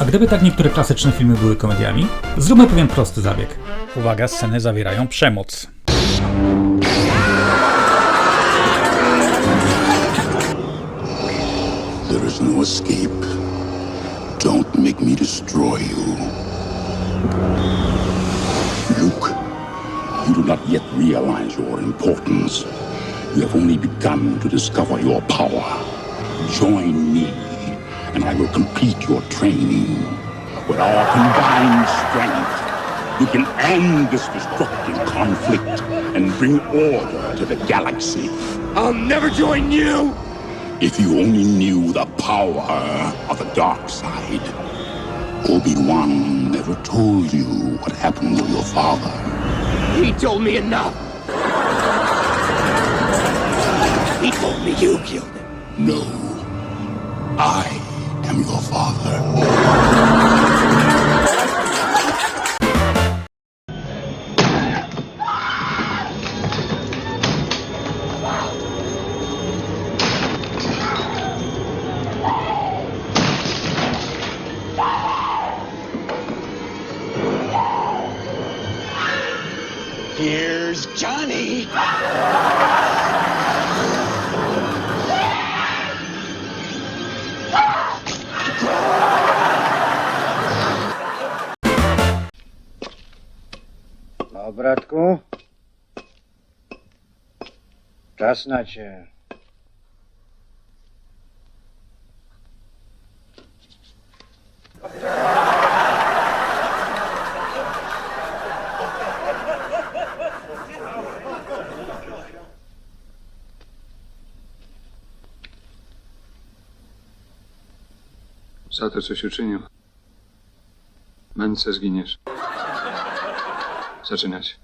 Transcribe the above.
A gdyby tak niektóre klasyczne filmy były komediami? Zróbmy pewien prosty zabieg. Uwaga, sceny zawierają przemoc. There is no escape. Don't make me destroy you. Luke, you do not yet realize your importance. You have only begun to discover your power. Join me, and I will complete your training. With our combined strength, we can end this destructive conflict and bring order to the galaxy. I'll never join you! If you only knew the power of the dark side. Obi-Wan never told you what happened to your father. He told me enough! He told me you killed him. No. I am your father. Here's Johnny! No, bratku? Czas na cię. Za to, coś uczynił. Męce zginiesz. Zaczynać.